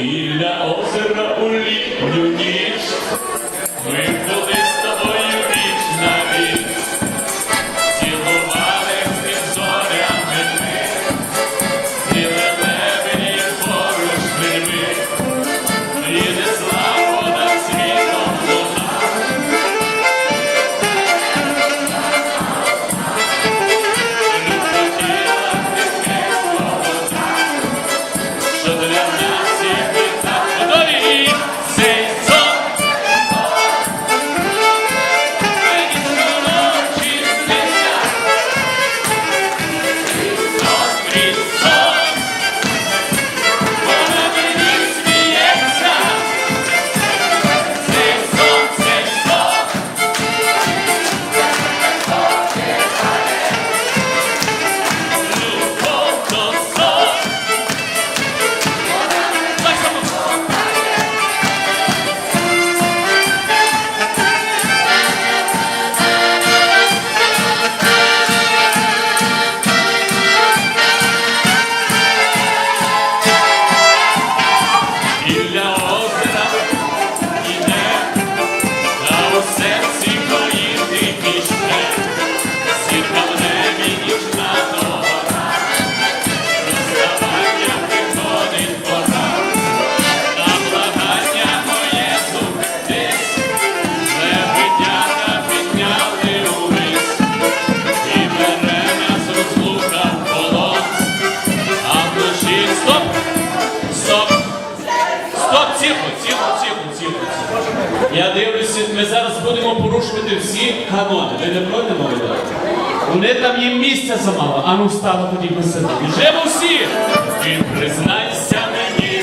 біля озера у літню ніч. You know. Я дивлюся, ми зараз будемо порушувати всі канони. Ви не проти мою Вони там є місця замало, а ну встало тоді посидимо. Вже всі! І признайся мені.